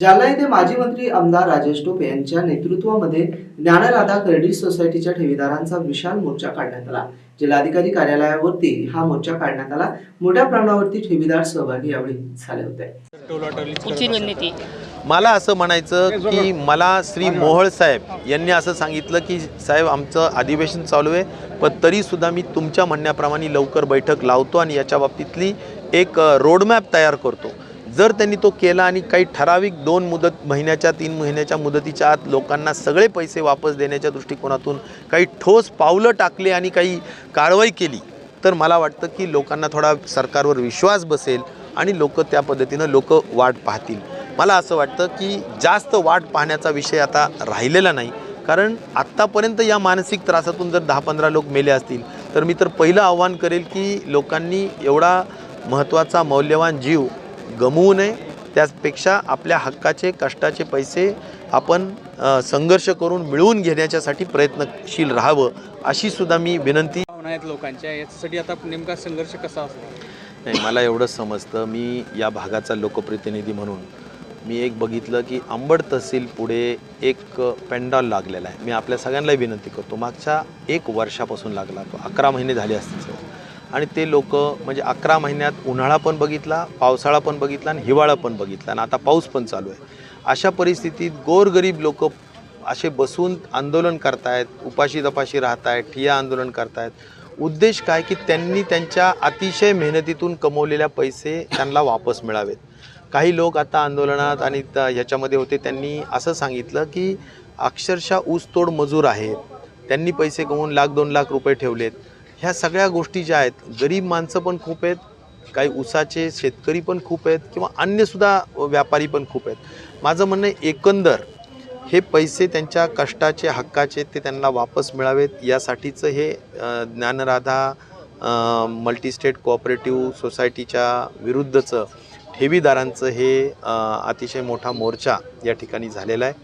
जालना येथे माजी मंत्री आमदार राजेश टोपे यांच्या नेतृत्वामध्ये ज्ञानराधा क्रेडिट सोसायटीच्या ठेवीदारांचा विशाल मोर्चा काढण्यात आला. जिल्हाधिकारी कार्यालयावरती हा मोर्चा काढण्यात आला. मोठ्या प्रमाणावरती ठेवीदार सहभागी यावेळी झाले होते. मला असं म्हणायचं की मला श्री मोहोळ साहेब यांनी असं सांगितलं की साहेब आमचं अधिवेशन चालू आहे पण तरीसुद्धा मी तुमच्या म्हणण्याप्रमाणे लवकर बैठक लावतो आणि याच्या बाबतीतली एक रोडमॅप तयार करतो. जर त्यांनी तो केला आणि काही ठराविक दोन मुदत महिन्याच्या तीन महिन्याच्या मुदतीच्या आत लोकांना सगळे पैसे वापस देण्याच्या दृष्टिकोनातून काही ठोस पावलं टाकले आणि काही कारवाई केली तर मला वाटतं की लोकांना थोडा सरकारवर विश्वास बसेल आणि लोक त्या पद्धतीनं लोक वाट पाहतील. मला असं वाटतं की जास्त वाट पाहण्याचा विषय आता राहिलेला नाही. कारण आत्तापर्यंत या मानसिक त्रासातून जर दहा पंधरा लोक मेले असतील तर मी तर पहिलं आव्हान करेल की लोकांनी एवढा महत्त्वाचा मौल्यवान जीव गमवू नये. त्यापेक्षा आपल्या हक्काचे कष्टाचे पैसे आपण संघर्ष करून मिळवून घेण्याच्यासाठी प्रयत्नशील राहावं अशी सुद्धा मी विनंती आहेत लोकांच्या. याच्यासाठी आता नेमका संघर्ष कसा असतो? नाही मला एवढंच समजतं. मी या भागाचा लोकप्रतिनिधी म्हणून मी एक बघितलं की अंबड तहसील पुढे एक पेंडॉल लागलेला आहे. मी आपल्या सगळ्यांना विनंती करतो. मागच्या एक वर्षापासून लागला तो. अकरा महिने झाले असतील. सर आणि ते लोक म्हणजे अकरा महिन्यात उन्हाळा पण बघितला पावसाळा पण बघितला आणि हिवाळा पण बघितला. आणि आता पाऊस पण चालू आहे. अशा परिस्थितीत गोरगरीब लोक असे बसून आंदोलन करतायत उपाशी तपाशी राहतायत ठिया आंदोलन करतायत. उद्देश काय? की त्यांनी त्यांच्या अतिशय मेहनतीतून कमवलेल्या पैसे त्यांना वापस मिळावेत. काही लोक आता आंदोलनात आणि त- ह्याच्यामध्ये होते. त्यांनी असं सांगितलं की अक्षरशः ऊसतोड मजूर आहेत. त्यांनी पैसे कमवून लाख दोन लाख रुपये ठेवलेत. ह्या सगळ्या गोष्टी ज्या आहेत गरीब माणसं पण खूप आहेत काही ऊसाचे शेतकरी पण खूप आहेत किंवा अन्यसुद्धा व्यापारी पण खूप आहेत. माझं म्हणणं एकंदर हे पैसे त्यांच्या कष्टाचे हक्काचे ते त्यांना वापस मिळावेत यासाठीचं हे ज्ञानराधा मल्टीस्टेट कोऑपरेटिव्ह सोसायटीच्या विरुद्धचं ठेवीदारांचं हे अतिशय मोठा मोर्चा या ठिकाणी झालेला आहे.